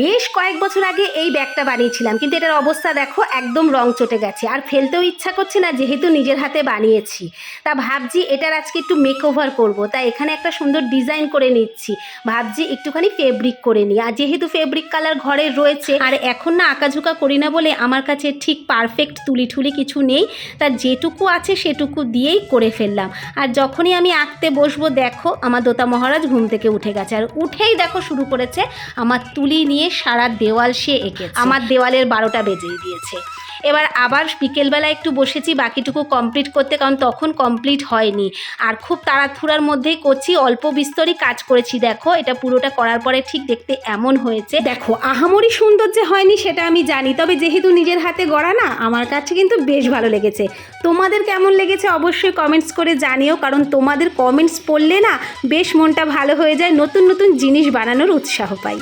বেশ কয়েক বছর আগে এই ব্যাগটা বানিয়েছিলাম, কিন্তু এটার অবস্থা দেখো একদম রং চটে গেছে। আর ফেলতেও ইচ্ছা করছে না, যেহেতু নিজের হাতে বানিয়েছি। তা ভাবছি এটার আজকে একটু মেক ওভার করব। তা এখানে একটা সুন্দর ডিজাইন করে নিচ্ছি। ভাবছি একটুখানি ফেব্রিক করে নিই। আর যেহেতু ফেব্রিক কালার ঘরে রয়েছে, আর এখন না আঁকাঝুকা করি না বলে আমার কাছে ঠিক পারফেক্ট তুলি ঠুলি কিছু নেই, তা যেটুকু আছে সেটুকু দিয়েই করে ফেললাম। আর যখনই আমি আঁকতে বসবো, দেখো আমার দোতা মহারাজ ঘুম থেকে উঠে গেছে। আর উঠেই দেখো শুরু করেছে আমার তুলি নিয়ে সারা দেওয়াল সে এঁকেছে। আমার দেওয়ালের বারোটা বেজেই দিয়েছে। এবার আবার বিকেলবেলা একটু বসেছি বাকিটুকু কমপ্লিট করতে কারণ তখন কমপ্লিট হয়নি। আর খুব তাড়াহুড়ার মধ্যেই করছি অল্প বিস্তরই কাজ করেছি। দেখো এটা পুরোটা করার পরে ঠিক দেখতে এমন হয়েছে। দেখো আহামরি সুন্দর যে হয়নি সেটা আমি জানি তবে যেহেতু নিজের হাতে গড়া না আমার কাছে কিন্তু বেশ ভালো লেগেছে। তোমাদের কেমন লেগেছে অবশ্যই কমেন্টস করে জানিও কারণ তোমাদের কমেন্টস পড়লে না বেশ মনটা ভালো হয়ে যায় নতুন নতুন জিনিস বানানোর উৎসাহ পাই।